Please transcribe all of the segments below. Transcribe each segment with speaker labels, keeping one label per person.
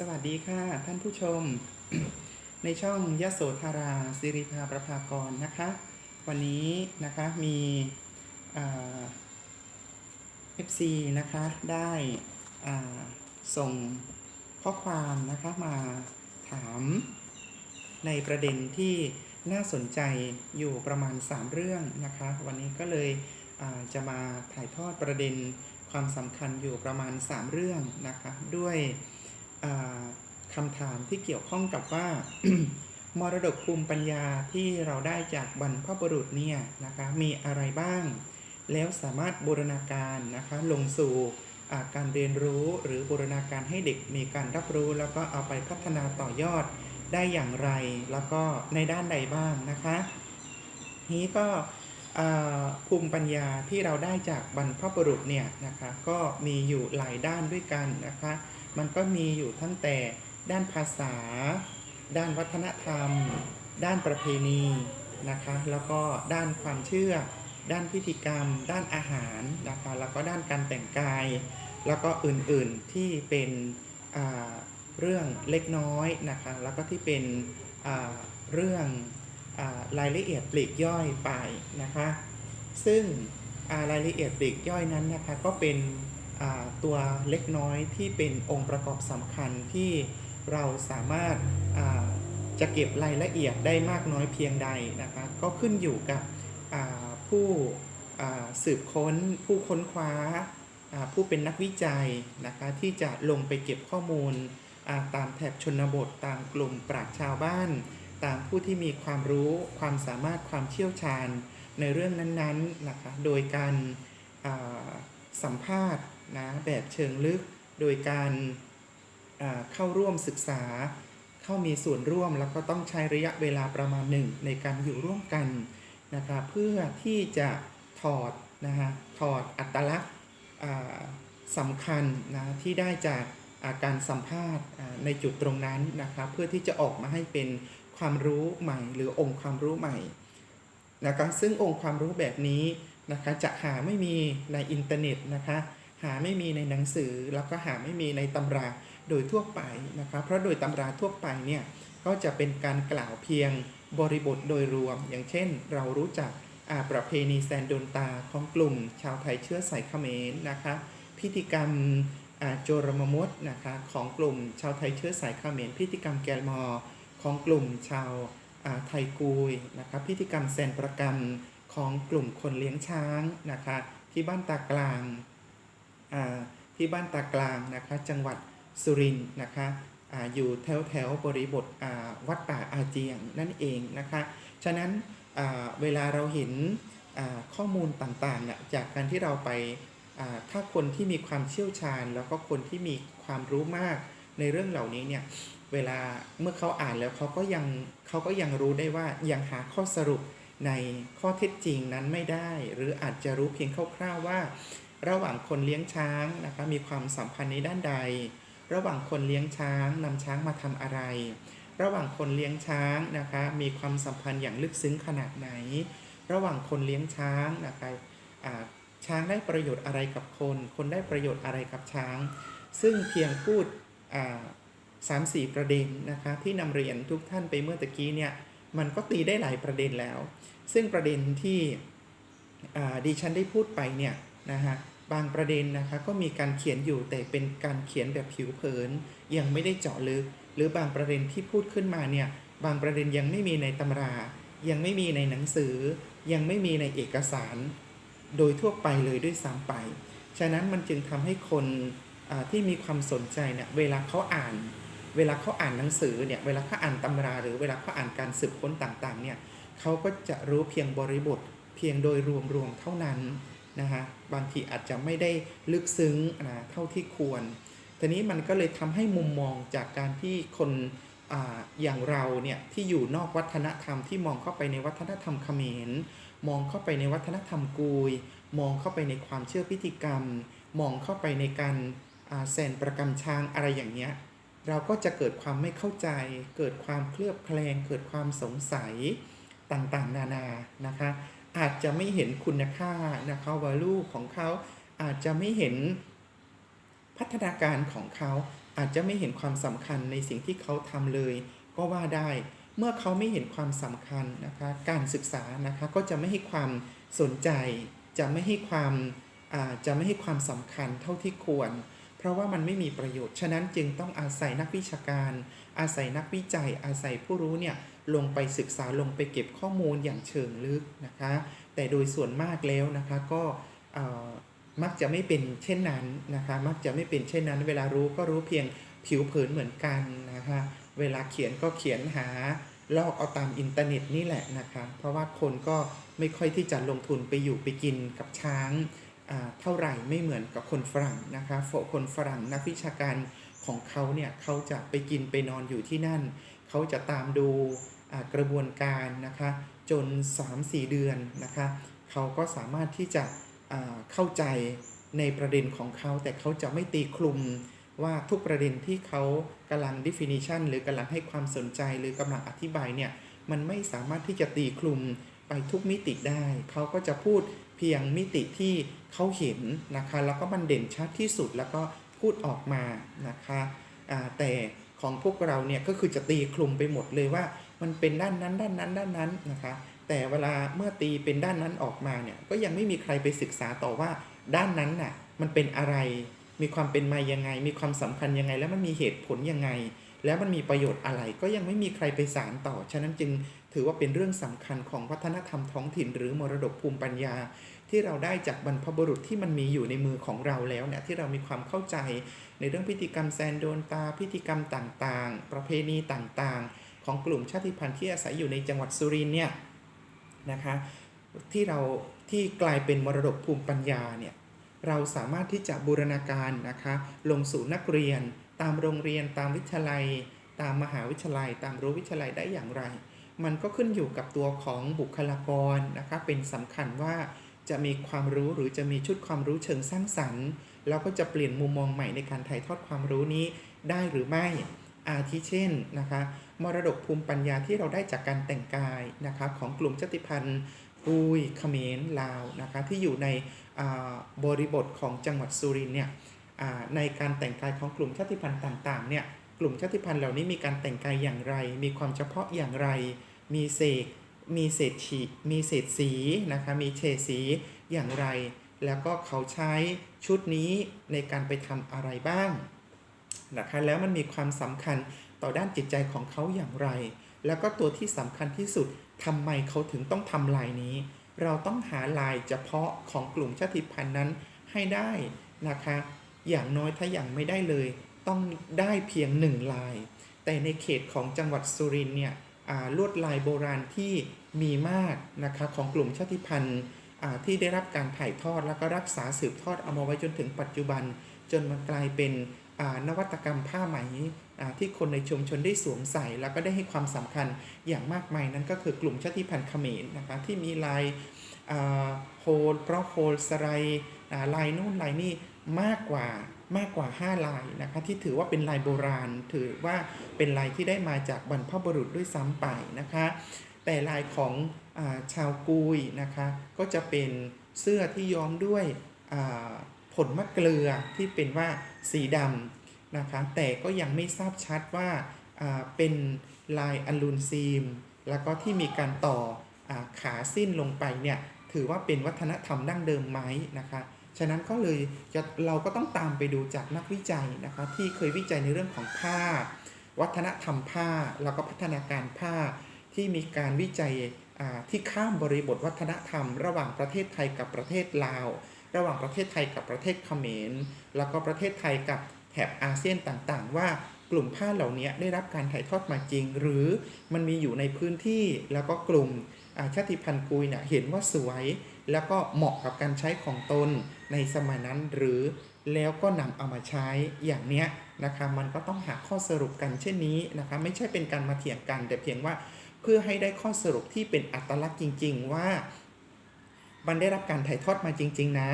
Speaker 1: สวัสดีค่ะ ท่านผู้ชม ในช่องยโสธาราสิริภาประภากรนะคะ วันนี้นะคะมีเอฟซีนะคะได้ส่งข้อความนะคะมาถามในประเด็นที่น่าสนใจอยู่ประมาณ 3 เรื่องนะคะ วันนี้ก็เลยจะมาถ่ายทอดประเด็นความสำคัญอยู่ประมาณ 3 เรื่องนะคะด้วย คำถามที่เกี่ยวข้องกับว่า มรดกภูมิปัญญาที่เราได้จากบรรพบุรุษเนี่ยนะคะมีอะไรบ้าง แล้วสามารถบูรณาการนะคะลงสู่การเรียนรู้หรือบูรณาการให้เด็กมีการรับรู้ แล้วก็เอาไปพัฒนาต่อยอดได้อย่างไร แล้วก็ในด้านใดบ้างนะคะนี้ก็ภูมิปัญญาที่เราได้จากบรรพบุรุษเนี่ยนะคะก็มีอยู่หลายด้านด้วยกันนะคะ มันก็มีอยู่ตั้งแต่ด้านภาษา ด้านวัฒนธรรม ด้านประเพณีนะคะ แล้วก็ด้านความเชื่อ ด้านพิธีกรรม ด้านอาหารนะคะ แล้วก็ด้านการแต่งกาย แล้วก็อื่นๆที่เป็นเรื่องเล็กน้อยนะคะ แล้วก็ที่เป็นเรื่องรายละเอียดปลีกย่อยไปนะคะ ซึ่งรายละเอียดปลีกย่อยนั้นนะคะก็เป็น ตัวเล็กน้อยที่เป็นองค์ประกอบสำคัญที่เราสามารถาจะเก็บรายละเอียดได้มากน้อยเพียงใดนะคะก็ขึ้นอยู่กับผู้สืบค้น ผู้ค้นคว้า ผู้เป็นนักวิจัยนะคะที่จะลงไปเก็บข้อมูลาตามแถบชนบทตามกลุ่มปราชชาวบ้าน ตามผู้ที่มีความรู้ความสามารถความเชี่ยวชาญในเรื่องนั้นๆนะคะโดยการาสัมภาษณ์ นะแบบเชิงลึกโดยการเข้าร่วมศึกษา เข้ามีส่วนร่วมแล้วก็ต้องใช้ระยะเวลาประมาณหนึ่งในการอยู่ร่วมกันนะคะเพื่อที่จะถอดนะฮะถอดอัตลักษณ์สำคัญนะที่ได้จากาการสัมภาษณ์ในจุดตรงนั้นนะคะเพื่อที่จะออกมาให้เป็นความรู้ใหม่ หรือองค์ความรู้ใหม่นะคะซึ่งองค์ความรู้แบบนี้นะคะจะหาไม่มีในอินเทอร์เน็ตนะคะ หาไม่มีในหนังสือแล้วก็หาไม่มีในตำราโดยทั่วไปนะคะเพราะโดยตำราทั่วไปเนี่ยก็จะเป็นการกล่าวเพียงบริบทโดยรวม อย่างเช่น เรารู้จักประเพณีแซนโดนตาของกลุ่ม ชาวไทยเชื้อสายเขมรนะคะ พิธีกรรมโจรมมดนะคะของกลุ่ม ชาวไทยเชื้อสายเขมรพิธีกรรมแกลมอของกลุ่มชาวไทยกุยนะครับพิธีกรรมแซนประกรรมของกลุ่มคนเลี้ยงช้างนะคะที่บ้านตากลาง ที่บ้านตากลางนะคะ จังหวัดสุรินทร์นะคะออยู่แถวแถวบริบทวัดป่าอาเจียงนั่นเองนะคะ ฉะนั้นเวลาเราเห็นข้อมูลต่างๆเนี่ยจากการที่เราไปถ้าคนที่มีความเชี่ยวชาญ แล้วก็คนที่มีความรู้มากในเรื่องเหล่านี้เนี่ยเวลาเมื่อเขาอ่านแล้วเขาก็ยังเขาก็ยังรู้ได้ว่ายังหาข้อสรุปในข้อเท็จจริงนั้นไม่ได้ หรืออาจจะรู้เพียงคร่าวๆว่า ระหว่างคนเลี้ยงช้างนะคะมีความสัมพันธ์ในด้านใด ระหว่างคนเลี้ยงช้างนำช้างมาทำอะไร ระหว่างคนเลี้ยงช้างนะคะมีความสัมพันธ์อย่างลึกซึ้งขนาดไหน ระหว่างคนเลี้ยงช้างนะคะช้างได้ประโยชน์อะไรกับคน คนได้ประโยชน์อะไรกับช้าง ซึ่งเพียงพูดสามสี่ประเด็นนะคะที่นำเรียนทุกท่านไปเมื่อตะกี้เนี่ยมันก็ตีได้หลายประเด็นแล้ว ซึ่งประเด็นที่ดิฉันได้พูดไปเนี่ยนะฮะ บางประเด็นนะคะก็มีการเขียนอยู่แต่เป็นการเขียนแบบผิวเผิน ยังไม่ได้เจาะลึก หรือบางประเด็นที่พูดขึ้นมาเนี่ยบางประเด็นยังไม่มีในตำรา ยังไม่มีในหนังสือ ยังไม่มีในเอกสาร โดยทั่วไปเลยด้วยซ้ำไป ฉะนั้นมันจึงทำให้คนที่มีความสนใจเนี่ยเวลาเขาอ่าน เวลาเขาอ่านหนังสือเนี่ยเวลาเขาอ่านตำรา หรือเวลาเขาอ่านการสืบค้นต่างๆเนี่ยเขาก็จะรู้เพียงบริบทเพียงโดยรวมๆเท่านั้น นะฮะบางทีอาจจะไม่ได้ลึกซึ้งนะเท่าที่ควรทีนี้มันก็เลยทำให้มุมมองจากการที่คนออย่างเราเนี่ยที่อยู่นอกวัฒนธรรมที่มองเข้าไปในวัฒนธรรมเขมร มองเข้าไปในวัฒนธรรมกุย มองเข้าไปในความเชื่อพิธีกรรม มองเข้าไปในการแสนประกำช้างอะไรอย่างเงี้ยเราก็จะเกิดความไม่เข้าใจ เกิดความเคลือบแคลง เกิดความสงสัยต่างๆ นานานะคะ อาจจะไม่เห็นคุณค่านะคะ value ของเขาอาจจะไม่เห็นพัฒนาการของเขา อาจจะไม่เห็นความสำคัญในสิ่งที่เขาทำเลย ก็ว่าได้เมื่อเขาไม่เห็นความสำคัญนะคะการศึกษานะคะก็จะไม่ให้ความสนใจ จะไม่ให้ความอาจะไม่ให้ความสำคัญเท่าที่ควร เพราะว่ามันไม่มีประโยชน์ ฉะนั้นจึงต้องอาศัยนักวิชาการ อาศัยนักวิจัย อาศัยผู้รู้เนี่ย ลงไปศึกษาลงไปเก็บข้อมูลอย่างเชิงลึกนะคะ แต่โดยส่วนมากแล้วนะคะก็มักจะไม่เป็นเช่นนั้นนะคะ มักจะไม่เป็นเช่นนั้น เวลารู้ก็รู้เพียงผิวเผินเหมือนกันนะคะ เวลาเขียนก็เขียนหาลอกเอาตามอินเทอร์เน็ตนี่แหละนะคะ เพราะว่าคนก็ไม่ค่อยที่จะลงทุนไปอยู่ไปกินกับช้างเท่าไหร่ไม่เหมือนกับคนฝรั่งนะคะฝคนฝรั่งนักวิชาการของเขาเนี่ยเขาจะไปกินไปนอนอยู่ที่นั่น เขาจะตามดู กระบวนการนะคะจน 3-4 เดือนนะคะเขาก็สามารถที่จะเข้าใจในประเด็นของเขา แต่เขาจะไม่ตีคลุมว่าทุกประเด็นที่เขากำลัง definition หรือกำลังให้ความสนใจหรือกำลังอธิบายเนี่ยมันไม่สามารถที่จะตีคลุมไปทุกมิติได้ เขาก็จะพูดเพียงมิติที่เขาเห็นนะคะแล้วก็มันเด่นชัดที่สุดแล้วก็พูดออกมานะคะแต่ของพวกเราเนี่ยก็คือจะตีคลุมไปหมดเลยว่า มันเป็นด้านนั้นด้านนั้นด้านนั้นนะคะ แต่เวลาเมื่อตีเป็นด้านนั้นออกมาเนี่ยก็ยังไม่มีใครไปศึกษาต่อว่าด้านนั้นน่ะมันเป็นอะไร มีความเป็นมายังไง มีความสำคัญยังไง แล้วมันมีเหตุผลยังไง แล้วมันมีประโยชน์อะไร ก็ยังไม่มีใครไปสารต่อ ฉะนั้นจึงถือว่าเป็นเรื่องสำคัญของวัฒนธรรมท้องถิ่น หรือมรดกภูมิปัญญา ที่เราได้จากบรรพบุรุษที่มันมีอยู่ในมือของเราแล้วเนี่ยที่เรามีความเข้าใจ ในเรื่องพิธีกรรมแซนโดนตาพิธีกรรมต่างๆ ประเพณีต่างๆ ของกลุ่มชาติพันธุ์ที่อาศัยอยู่ในจังหวัดสุรินเนี่ยนะคะที่เราที่กลายเป็นมรดกภูมิปัญญาเนี่ยเราสามารถที่จะบูรณาการนะคะลงสู่นักเรียน ตามโรงเรียนตามวิทยาลัย ตามมหาวิทยาลัย ตามรั้ววิทยาลัยได้อย่างไร มันก็ขึ้นอยู่กับตัวของบุคลากรนะคะเป็นสำคัญว่าจะมีความรู้หรือจะมีชุดความรู้เชิงสร้างสรรค์ แล้วก็จะเปลี่ยนมุมมองใหม่ในการถ่ายทอดความรู้นี้ได้หรือไม่ อาทิเช่นนะคะมรดกภูมิปัญญาที่เราได้จากการแต่งกายนะคะของกลุ่มชาติพันธุ์กุยเขมรลาวนะคะที่อยู่ในบริบทของจังหวัดสุรินเนี่ยในการแต่งกายของกลุ่มชาติพันธุ์ต่างๆเนี่ยกลุ่มชาติพันธุ์เหล่านี้มีการแต่งกายอย่างไร มีความเฉพาะอย่างไร มีเศษ มีเศษฉีมีเศษสีนะคะ มีเฉดสีอย่างไร แล้วก็เขาใช้ชุดนี้ในการไปทำอะไรบ้าง นะคะแล้วมันมีความสำคัญต่อด้านจิตใจของเขาอย่างไร แล้วก็ตัวที่สำคัญที่สุดทำไมเขาถึงต้องทำลายนี้ เราต้องหาลายเฉพาะของกลุ่มชาติพันธุ์นั้นให้ได้นะคะ อย่างน้อยถ้าอย่างไม่ได้เลย ต้องได้เพียงหนึ่งลาย แต่ในเขตของจังหวัดสุรินทร์เนี่ยลวดลายโบราณที่มีมากนะคะของกลุ่มชาติพันธุ์ที่ได้รับการถ่ายทอดแล้วก็รักษาสืบทอดเอามาไว้จนถึงปัจจุบัน จนมันกลายเป็น นวัตกรรมผ้าไหมที่คนในชุมชนได้สวมใส่ แล้วก็ได้ให้ความสำคัญอย่างมากมายนั่นก็คือกลุ่มชาติพันธุ์เขมรนะคะที่มีลายโฮลเพราะโฮลสไลลายนู่นลายนี่มากกว่ามากกว่า 5 ลายนะคะที่ถือว่าเป็นลายโบราณ ถือว่าเป็นลายที่ได้มาจากบรรพบุรุษด้วยซ้ำไปนะคะแต่ลายของอาชาวกุยนะคะก็จะเป็นเสื้อที่ย้อมด้วยผลมะเกลือที่เป็นว่า สีดำนะคะ แต่ก็ยังไม่ทราบชัดว่าเป็นลายอลูนซีม แล้วก็ที่มีการต่ออขาสิ้นลงไปเนี่ยถือว่าเป็นวัฒนธรรมดั้งเดิมไหมนะคะ ฉะนั้นก็เลยจะเราก็ต้องตามไปดูจากนักวิจัยนะคะ ที่เคยวิจัยในเรื่องของผ้า วัฒนธรรมผ้าแล้วก็พัฒนาการผ้าที่มีการวิจัยที่ข้ามบริบทวัฒนธรรม ระหว่างประเทศไทยกับประเทศลาว ระหว่างประเทศไทยกับประเทศเขมร แล้วก็ประเทศไทยกับแถบอาเซียนต่างๆ ว่ากลุ่มผ้าเหล่านี้ได้รับการถ่ายทอดมาจริง หรือมันมีอยู่ในพื้นที่แล้วก็กลุ่มชาติพันธุ์กุยเนี่ยเห็นว่าสวย แล้วก็เหมาะกับการใช้ของตนในสมัยนั้นหรือแล้วก็นำเอามาใช้อย่างเนี้ยนะคะมันก็ต้องหาข้อสรุปกันเช่นนี้นะคะไม่ใช่เป็นการมาเถียงกัน แต่เพียงว่าเพื่อให้ได้ข้อสรุปที่เป็นอัตลักษณ์จริง ๆ ว่า มันได้รับการถ่ายทอดมาจริง ๆ นะ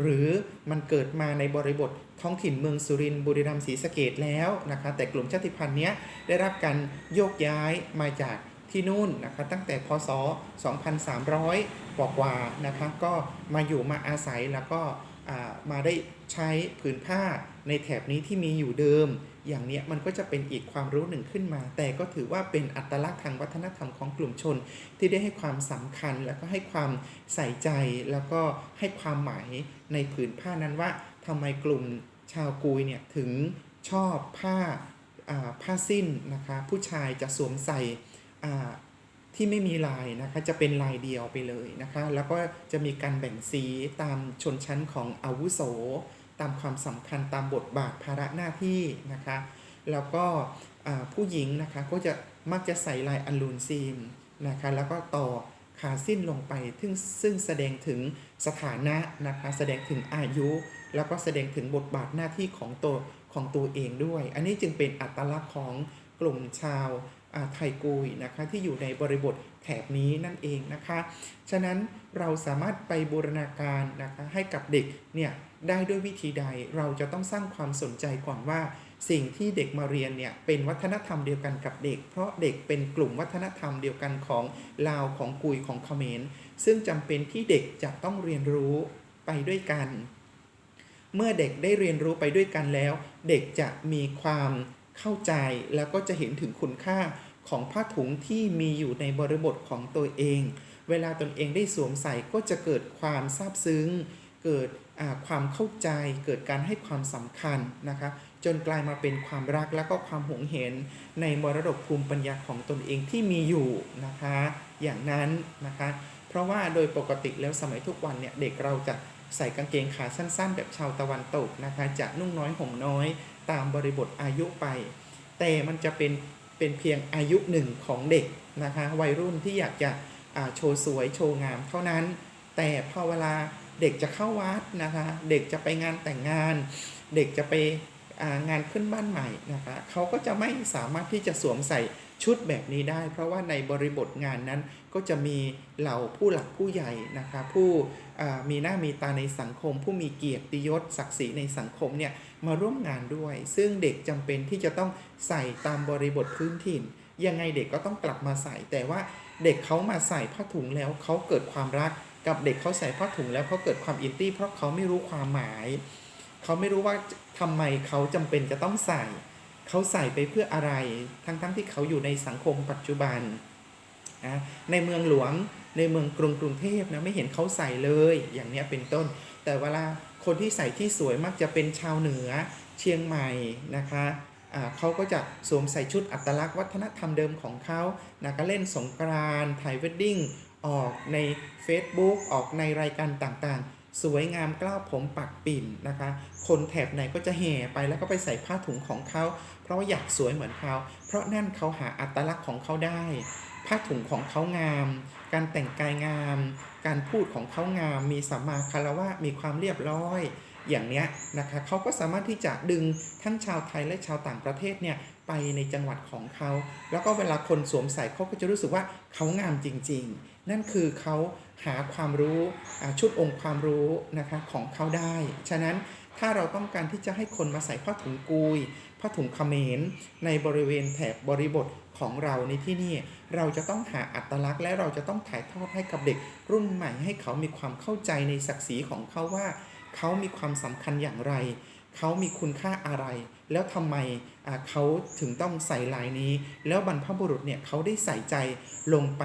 Speaker 1: หรือมันเกิดมาในบริบทท้องถิ่นเมืองสุรินทร์บุรีรัมย์ศรีสะเกดแล้วนะคะ แต่กลุ่มชาติพันธุ์เนี้ยได้รับการโยกย้ายมาจากที่นู่นนะคะตั้งแต่พศ 2300 กว่ากว่าๆนะคะก็มาอยู่มาอาศัยแล้วก็ มาได้ใช้ผืนผ้าในแถบนี้ที่มีอยู่เดิม อย่างเนี้ยมันก็จะเป็นอีกความรู้หนึ่งขึ้นมา แต่ก็ถือว่าเป็นอัตลักษณ์ทางวัฒนธรรมของกลุ่มชน ที่ได้ให้ความสำคัญแล้วก็ให้ความใส่ใจแล้วก็ให้ความหมายในผืนผ้านั้นว่าทำไมกลุ่มชาวกุยเนี่ยถึงชอบผ้าผ้าสิ้นนะคะผู้ชายจะสวมใส่ ที่ไม่มีลายนะคะจะเป็นลายเดียวไปเลยนะคะ แล้วก็จะมีการแบ่งสีตามชนชั้นของอาวุโส ตามความสำคัญตามบทบาทภาระหน้าที่นะคะ แล้วก็ผู้หญิงนะคะก็จะมักจะใส่ลายอัลลูนซีมนะคะแล้วก็ต่อขาสิ้นลงไปซึ่งซึ่งแสดงถึงสถานะนะคะแสดงถึงอายุ แล้วก็แสดงถึงบทบาทหน้าที่ของตัวของตัวเองด้วย อันนี้จึงเป็นอัตลักษณ์ของกลุ่มชาว ไทยกุยนะคะที่อยู่ในบริบทแถบนี้นั่นเองนะคะ ฉะนั้นเราสามารถไปบูรณาการนะคะให้กับเด็กเนี่ยได้ด้วยวิธีใดเราจะต้องสร้างความสนใจก่อนว่า สิ่งที่เด็กมาเรียนเนี่ยเป็นวัฒนธรรมเดียวกันกับเด็ก เพราะเด็กเป็นกลุ่มวัฒนธรรมเดียวกันของลาวของกุยของเขมร ซึ่งจำเป็นที่เด็กจะต้องเรียนรู้ไปด้วยกัน เมื่อเด็กได้เรียนรู้ไปด้วยกันแล้ว เด็กจะมีความ เข้าใจแล้วก็จะเห็นถึงคุณค่าของผ้าถุงที่มีอยู่ในบริบทของตัวเอง เวลาตนเองได้สวมใส่ก็จะเกิดความซาบซึ้ง เกิดความเข้าใจ เกิดการให้ความสำคัญนะคะ จนกลายมาเป็นความรักและก็ความหวงเห็น ในมรดกภูมิปัญญาของตนเองที่มีอยู่นะคะ อย่างนั้นนะคะ เพราะว่าโดยปกติแล้วสมัยทุกวันเนี่ยเด็กเราจะใส่กางเกงขาสั้น ๆ แบบชาวตะวันตกนะคะ จะนุ่งน้อยห่มน้อย ตามบริบทอายุไป แต่มันจะเป็นเป็นเพียงอายุหนึ่งของเด็กนะคะวัยรุ่นที่อยากจะโชว์สวยโชว์งามเท่านั้น แต่พอเวลาเด็กจะเข้าวัดนะคะเด็กจะไปงานแต่งงาน เด็กจะไปงานขึ้นบ้านใหม่นะคะเขาก็จะไม่สามารถที่จะสวมใส่ ชุดแบบนี้ได้ เพราะว่าในบริบทงานนั้นก็จะมีเหล่าผู้หลักผู้ใหญ่นะคะผู้มีหน้ามีตาในสังคม ผู้มีเกียรติยศศักดิ์ศรีในสังคมเนี่ยมาร่วมงานด้วย ซึ่งเด็กจำเป็นที่จะต้องใส่ตามบริบทพื้นถิ่น ยังไงเด็กก็ต้องกลับมาใส่ แต่ว่าเด็กเขามาใส่ผ้าถุงแล้วเขาเกิดความรักกับเด็กเขาใส่ผ้าถุงแล้วเขาเกิดความอินตี้เพราะเขาไม่รู้ความหมาย เขาไม่รู้ว่าทำไมเขาจำเป็นจะต้องใส่ เขาใส่ไปเพื่ออะไร ทั้งๆทที่เขาอยู่ในสังคมปัจจุบันนะในเมืองหลวงในเมืองกรุงกรุงเทพนะไม่เห็นเขาใส่เลยอย่างเนี้ยเป็นต้น แต่เวลาคนที่ใส่ที่สวยมักจะเป็นชาวเหนือเชียงใหม่นะคะเขาก็จะสวมใส่ชุดอัตลักษณ์วัฒนธรรมเดิมของเขานะก็เล่นสงกรานต์ถ่ายเวดดิ้งออกใน Facebook ออกในรายการต่างๆ สวยงามกล้าวผมปักปิ่นนะคะ คนแถบไหนก็จะแห่ไปแล้วก็ไปใส่ผ้าถุงของเขา เพราะว่าอยากสวยเหมือนเขา เพราะนั่นเขาหาอัตลักษณ์ของเขาได้ ผ้าถุงของเขางาม การแต่งกายงาม การพูดของเขางาม มีสัมมาคารวะ มีความเรียบร้อย อย่างเนี้ยนะคะเขาก็สามารถที่จะดึงทั้งชาวไทยและชาวต่างประเทศเนี่ยไปในจังหวัดของเขา แล้วก็เวลาคนสวมใส่เขาก็จะรู้สึกว่าเขางามจริง ๆ นั่นคือเขาหาความรู้ชุดองค์ความรู้นะคะของเขาได้ ฉะนั้น ถ้าเราต้องการที่จะให้คนมาใส่ผ้าถุงกุยผ้าถุงเขมรในบริเวณแถบบริบทของเราในที่นี่เราจะต้องหาอัตลักษณ์ และเราจะต้องถ่ายทอดให้กับเด็กรุ่นใหม่ให้เขามีความเข้าใจในศักดิ์ศรีของเขาว่า เขามีความสำคัญอย่างไร เขามีคุณค่าอะไร แล้วทำไมเขาถึงต้องใส่ลายนี้ แล้วบรรพบุรุษเนี่ยเขาได้ใส่ใจลงไป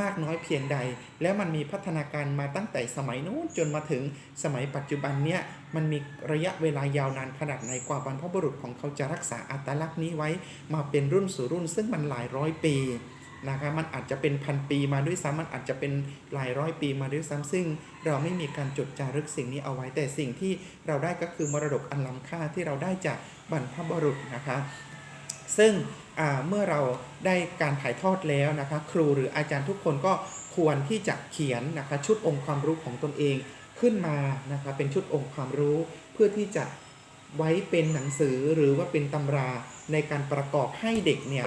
Speaker 1: มากน้อยเพียงใด แล้วมันมีพัฒนาการมาตั้งแต่สมัยนู้นจนมาถึงสมัยปัจจุบันเนี่ยมันมีระยะเวลายาวนานขนาดไหนกว่าบรรพบุรุษของเขาจะรักษาอัตลักษณ์นี้ไว้มาเป็นรุ่นสู่รุ่น ซึ่งมันหลายร้อยปี นะคะมันอาจจะเป็นพันปีมาด้วยซ้ำมันอาจจะเป็นหลายร้อยปีมาด้วยซ้ำซึ่ง เราไม่มีการจดจารึกสิ่งนี้เอาไว้แต่สิ่งที่เราได้ก็คือมรดกอันล้ำค่าที่เราได้จากบรรพบุรุษนะคะ ซึ่งเมื่อเราได้การถ่ายทอดแล้วนะคะ ครูหรืออาจารย์ทุกคนก็ควรที่จะเขียนนะคะชุดองค์ความรู้ของตนเองขึ้นมานะคะเป็นชุดองค์ความรู้เพื่อที่จะไว้เป็นหนังสือหรือว่าเป็นตำราในการประกอบให้เด็กเนี่ย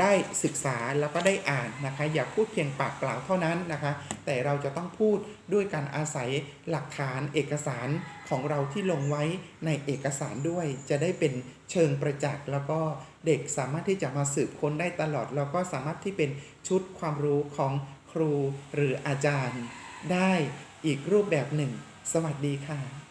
Speaker 1: ได้ศึกษาแล้วก็ได้อ่านนะคะ อย่าพูดเพียงปากเปล่าเท่านั้นนะคะ แต่เราจะต้องพูดด้วยการอาศัยหลักฐานเอกสารของเราที่ลงไว้ในเอกสารด้วย จะได้เป็นเชิงประจักษ์แล้วก็เด็กสามารถที่จะมาสืบค้นได้ตลอด แล้วก็สามารถที่เป็นชุดความรู้ของครูหรืออาจารย์ ได้อีกรูปแบบหนึ่ง สวัสดีค่ะ